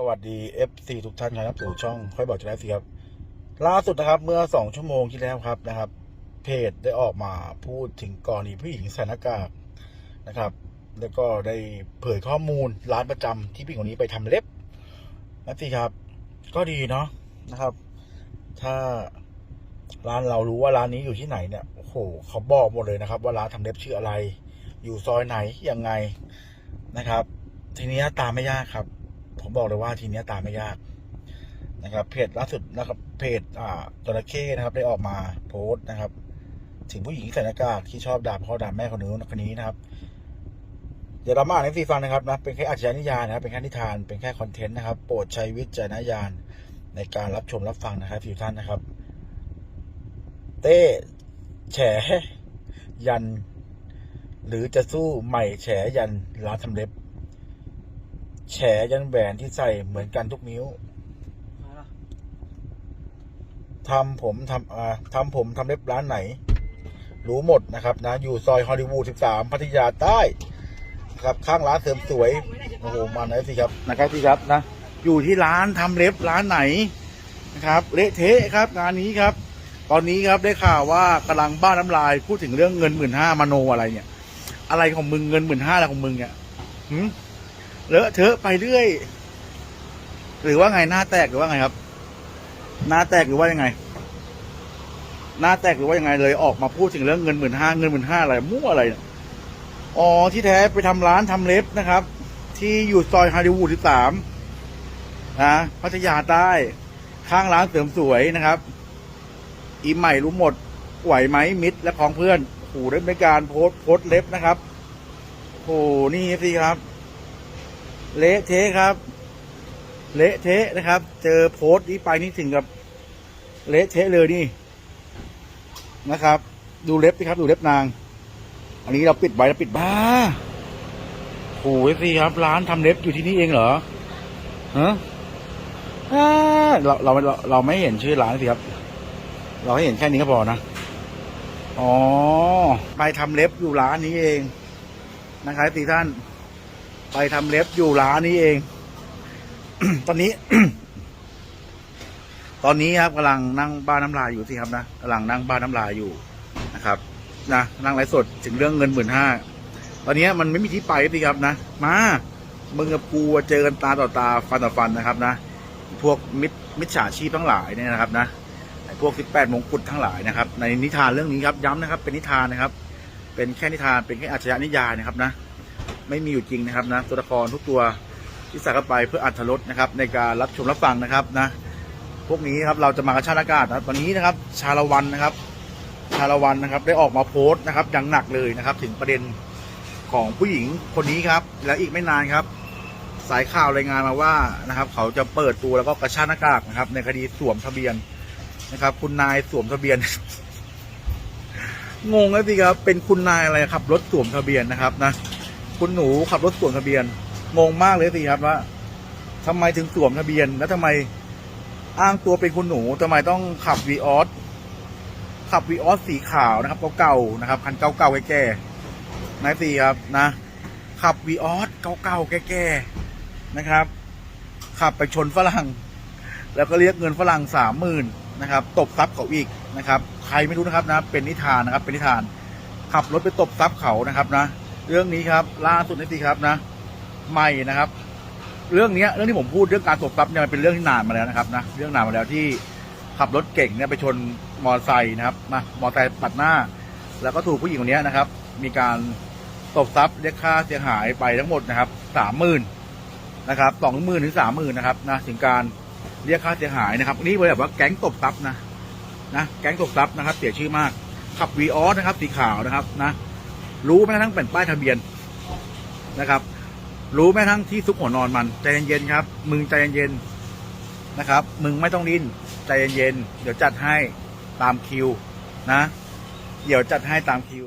สวัสดี FC ทุกท่านครับสู่ช่องค่อยบอกจะได้สิครับ ล่าสุดนะครับเมื่อสองชั่วโมงที่แล้วครับนะครับ เพจได้ออกมาพูดถึงกรณีผู้หญิงใส่หน้ากากนะครับ แล้วก็ได้เผยข้อมูลร้านประจำที่ผู้หญิงคนนี้ไปทำเล็บนะสิครับ ก็ดีเนาะนะครับ ถ้าร้านเรารู้ว่าร้านนี้อยู่ที่ไหนเนี่ยโอ้โหเขาบอกหมดเลยนะครับ ว่าร้านทำเล็บชื่ออะไร อยู่ซอยไหนยังไงนะครับ ทีนี้ตามไม่ยากครับ ผมบอกเลยว่าทีนี้ตามไม่ยากนะครับ เพจล่าสุดนะครับ เพจอ่าจระเข้นะครับ ได้ออกมาโพสต์นะครับ ถึงผู้หญิงใส่หน้ากากที่ชอบด่าพ่อด่าแม่คนนู้นคนนี้นะครับเดี๋ยวเรามาอ่านให้ฟรีฟังนะครับนะเป็นแค่อาชญานิยานะครับเป็นแค่นิทานเป็นแค่คอนเทนต์นะครับ โปรดใช้วิจารณญาณในการรับชมรับฟังนะครับทุกท่านนะครับ เต้แฉยัน หรือจะสู้ใหม่แฉยันร้านทำเล็บ แฉยันแหวนที่ใส่เหมือนกันทุกนิ้วทำผมทำอ่าทำผมทำเล็บร้านไหน รู้หมดนะครับนะ อยู่ซอยฮอลลีวูด 13 พัทยาใต้ครับข้างร้านเสริมสวย โอ้โห มาไหนสิครับ นะครับสิครับนะ อยู่ที่ร้านทำเล็บร้านไหนนะครับ เละเทะครับงานนี้ครับ ตอนนี้ครับได้ข่าวว่ากำลังบ้านน้ำลาย พูดถึงเรื่องเงินหมื่นห้ามโนอะไรเนี่ย อะไรของมึงเงินหมื่นห้าอะไรของมึงเนี่ยหืม เลอะเทอะไปเรื่อย หรือว่าไงหน้าแตกหรือว่าไงครับ หน้าแตกหรือว่ายังไง หน้าแตกหรือว่ายังไงเลยออกมาพูดถึงเรื่องเงินหมื่นห้าเงินหมื่นห้าอะไรมั่วอะไรเนี่ยอ๋อที่แท้ไปทำร้านทำเล็บนะครับ ที่อยู่ซอยฮาริวูดที่สามนะพัทยาใต้ข้างร้านเสริมสวยนะครับ อีใหม่รู้หมดไหวไหมมิดและของเพื่อนโอ้โหได้เป็นการโพสต์โพสต์เล็บนะครับโอ้โหนี่สิครับ เละเทะครับ เละเทะนะครับ เจอโพสต์นี้ไปนี่ถึงกับ เละเทะเลยนี่นะครับ ดูเล็บสิครับ ดูเล็บนาง อันนี้เราปิดไว้แล้วปิดบ้าโอ้ยสิครับ ร้านทำเล็บอยู่ที่นี่เองเหรอฮะเราเราเราเราไม่เห็นชื่อร้านสิครับ เราให้เห็นแค่นี้ก็พอนะอ๋อไปทำเล็บอยู่ร้านนี้เองนะครับตีท่าน ไปทำเล็บอยู่ร้านนี้เอง ตอนนี้ ตอนนี้ครับกำลังนั่งบ้านน้ำลายอยู่สิครับนะกำลังนั่งบ้านน้ำลายอยู่นะครับ นะนั่งไลฟ์สดถึงเรื่องเงินหมื่นห้าตอนนี้มันไม่มีที่ไปสิครับนะมามึงกับกูเจอกันตาต่อตาฟันต่อฟันนะครับนะพวกมิดมิจฉาชีพทั้งหลายเนี่ยนะครับนะไอ้พวก 18 มงกุฎทั้งหลายนะครับ ในนิทานเรื่องนี้ครับ ย้ำนะครับ เป็นนิทานนะครับ เป็นแค่นิทาน เป็นแค่อาชญานิยายนะครับนะ ไม่มีอยู่จริงนะครับนะตัวละครทุกตัวที่ใส่เข้าไปเพื่ออัธรสนะครับในการรับชมรับฟังนะครับนะพวกนี้ครับเราจะมากระชากอากาศนะตอนนี้นะครับชาละวันนะครับ ชาละวันนะครับได้ออกมาโพสต์นะครับอย่างหนักเลยนะครับ ถึงประเด็นของผู้หญิงคนนี้ครับ และอีกไม่นานครับ สายข่าวรายงานมาว่านะครับ เขาจะเปิดตัวแล้วก็กระชากหน้ากากนะครับ ในคดีสวมทะเบียนนะครับ คุณนายสวมทะเบียน งงเลยสิครับเป็นคุณนายอะไรครับรถสวมทะเบียนนะครับนะ คุณหนูขับรถสวมทะเบียน งงมากเลยสิครับว่าทำไมถึงสวมทะเบียน แล้วทำไมอ้างตัวเป็นคุณหนูทำไมต้องขับวีออสขับวีออสสีขาวนะครับเก่าๆนะครับคันเก่าๆแก่ๆนายสี่ครับนะ ขับวีออสเก่าๆแก่ๆนะครับ ขับไปชนฝรั่ง แล้วก็เรียกเงินฝรั่งสามหมื่นนะครับ ตบทรัพย์เขาอีกนะครับ ใครไม่รู้นะครับนะ เป็นนิทานนะครับ เป็นนิทาน ขับรถไปตบทรัพย์เขานะครับนะ เรื่องนี้ครับ ล่าสุดนี่สิครับนะ ใหม่นะครับ เรื่องนี้เรื่องที่ผมพูดเรื่องการตบทรัพย์เนี่ยมันเป็นเรื่องที่นานมาแล้วนะครับนะเรื่องนานมาแล้วที่ขับรถเก่งเนี่ยไปชนมอเตอร์ไซค์นะครับนะมอเตอร์ไซค์ปัดหน้า แล้วก็ถูกผู้หญิงคนนี้นะครับ มีการตบทรัพย์เรียกค่าเสียหายไปทั้งหมดนะครับสามหมื่นนะครับสองหมื่นถึงสามหมื่นนะครับนะถึงการเรียกค่าเสียหายนะครับนี่เลยแบบว่าแก๊งตบทรัพย์นะนะแก๊งตบทรัพย์นะครับ เสียชื่อมากขับวีออสนะครับ สีขาวนะครับนะ รู้แม้ทั่งแผ่นป้ายทะเบียนนะครับ รู้แม้ทั่งที่ซุกหัวนอนมันใจเย็นๆครับ มึงใจเย็นๆนะครับ มึงไม่ต้องดิ้นใจเย็นๆเดี๋ยวจัดให้ตามคิวนะ เดี๋ยวจัดให้ตามคิว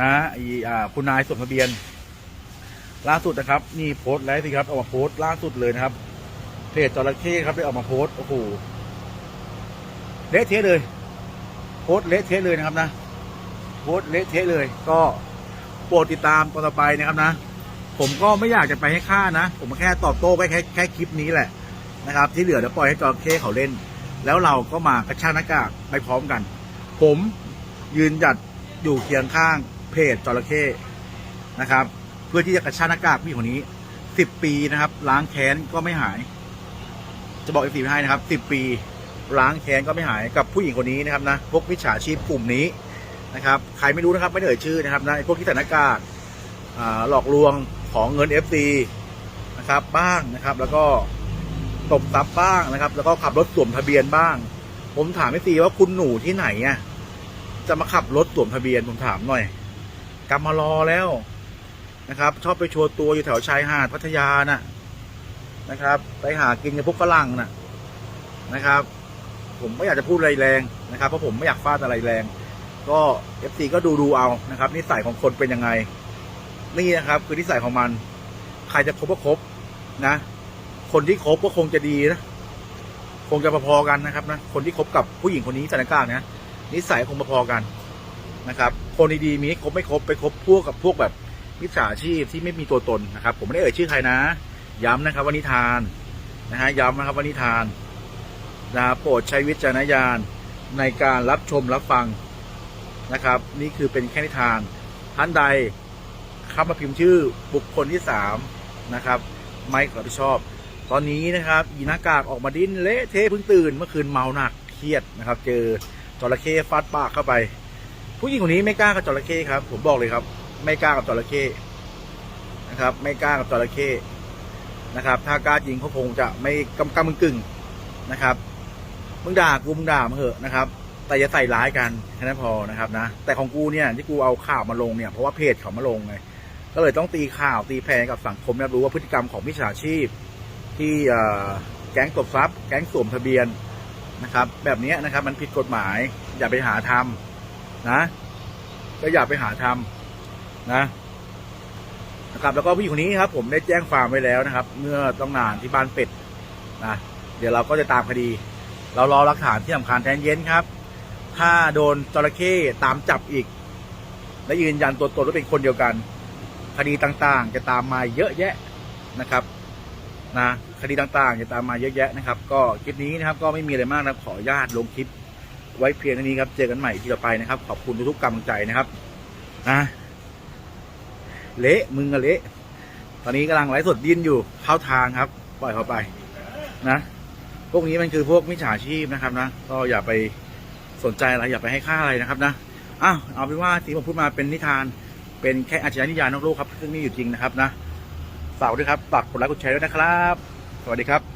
นะอีอ่าคุณนายสมทะเบียน ล่าสุดนะครับนี่โพสต์แล้วสิครับออกมาโพสต์ล่าสุดเลยนะครับเพจจระเข้ครับได้ออกมาโพสต์โอ้โหเละเทะเลย โพสต์เละเทะเลยนะครับนะ โพสต์เละเทะเลย ก็โปรดติดตามตอนต่อไปนะครับนะ ผมก็ไม่อยากจะไปให้ค่านะ ผมแค่ตอบโต้แค่แค่แค่คลิปนี้แหละนะครับ ที่เหลือเดี๋ยวปล่อยให้จระเข้เขาเล่น แล้วเราก็มากระชากหน้ากากไปพร้อมกัน ผมยืนหยัดอยู่เคียงข้างเพจจระเข้นะครับ พื่อที่จะกระชากหน้ากากผู้หญิงคนนี้สิบปีนะครับ ล้างแค้นก็ไม่หาย จะบอกอีกสีให้นะครับสิบปีล้างแค้นก็ไม่หายกับผู้หญิงคนนี้นะครับนะพวกมิจฉาชีพกลุ่มนี้นะครับใครไม่รู้นะครับไม่เอ่ยชื่อนะครับนะพวกที่ใส่หน้ากากหลอกลวงของเงิน FC นะครับบ้างนะครับ แล้วก็ตบทรัพย์บ้างนะครับ แล้วก็ขับรถสวมทะเบียนบ้าง ผมถามไอ้ซีว่าคุณหนูที่ไหนอะจะมาขับรถสวมทะเบียนผมถามหน่อยกำมารอแล้ว นะครับ ชอบไปโชว์ตัวอยู่แถวชายหาดพัทยาน่ะนะครับ ไปหากินกับพวกฝรั่งน่ะนะครับ ผมไม่อยากจะพูดอะไรแรงนะครับ เพราะผมไม่อยากฟาดอะไรแรง ก็เอฟซีก็ดูดูเอานะครับนิสัยของคนเป็นยังไง นี่นะครับ คือนิสัยของมัน ใครจะคบก็คบนะ คนที่คบก็คงจะดีนะคงจะพอๆกันนะครับนะคนที่คบกับผู้หญิงคนนี้สถานการณ์นะนิสัยคงพอๆกันนะครับ คนดีๆมีคบไม่คบไปคบพวกกับพวกแบบ มิจฉาชีพที่ไม่มีตัวตนนะครับ ผมไม่ได้เอ่ยชื่อใครนะ ย้ำนะครับว่านิทานนะฮะย้ำนะครับว่านิทานนะโปรดใช้วิจารณญาณในการรับชมรับฟังนะครับ นี่คือเป็นแค่นิทานท่านใดเข้ามาพิมพ์ชื่อบุคคลที่สามนะครับ ไม่รับผิดชอบ ตอนนี้นะครับอีนากากออกมาดิ้นเละเทะเพิ่งตื่นเมื่อคืนเมาหนักเครียดนะครับ เจอจระเข้ฟาดปากเข้าไป ผู้หญิงคนนี้ไม่กล้ากับจระเข้ครับ ผมบอกเลยครับ ไม่กล้ากับจระเข้นะครับ ไม่กล้ากับจระเข้นะครับ ถ้ากล้าจริงเขาคงจะไม่กำกำมึงกึ่งนะครับมึงด่ากูมึงด่ามึงเหอะนะครับ แต่อย่าใส่ร้ายกันแค่นั้นพอนะครับนะแต่ของกูเนี่ยที่กูเอาข่าวมาลงเนี่ยเพราะว่าเพจเขามาลงไงก็เลยต้องตีข่าวตีแพงกับสังคมรับรู้ว่าพฤติกรรมของมิจฉาชีพ ที่แก๊งตบทรัพย์ แก๊งสวมทะเบียนนะครับ แบบนี้นะครับมันผิดกฎหมาย อย่าไปหาทำนะก็อย่าไปหาทำ นะนะครับแล้วก็ผู้หญิงคนนี้ครับ ผมได้แจ้งความไว้แล้วนะครับ เมื่อต้องนานที่บ้านเป็ดนะเดี๋ยวเราก็จะตามคดี เรารอหลักฐานที่สำคัญแทนเย็นครับ ถ้าโดนจระเข้ตามจับอีก และยืนยันตัวตนว่าเป็นคนเดียวกัน คดีต่างๆ จะตามมาเยอะแยะนะครับนะคดีต่างๆจะตามมาเยอะแยะนะครับ ก็คลิปนี้นะครับ ก็ไม่มีอะไรมากนะขออนุญาตลงคลิป ไว้เพียงเท่านี้ครับ เจอกันใหม่ที่ต่อไปนะครับ ขอบคุณทุกๆกำลังใจนะครับนะ เละมึงก็เละตอนนี้กำลังไลฟ์สดดิ้นอยู่เข้าทางครับ ปล่อยเขาไป นะพวกนี้มันคือพวกมิจฉาชีพนะครับนะก็อย่าไปสนใจอะไรอย่าไปให้ค่าอะไรนะครับนะอ้าวเอาเป็นว่าที่ผมพูดมาเป็นนิทาน เป็นแค่อาชญานิยายนอกโลกครับซึ่งนี่อยู่จริงนะครับนะฝากด้วยครับฝากกดไลค์กดแชร์ด้วยนะครับ สวัสดีครับ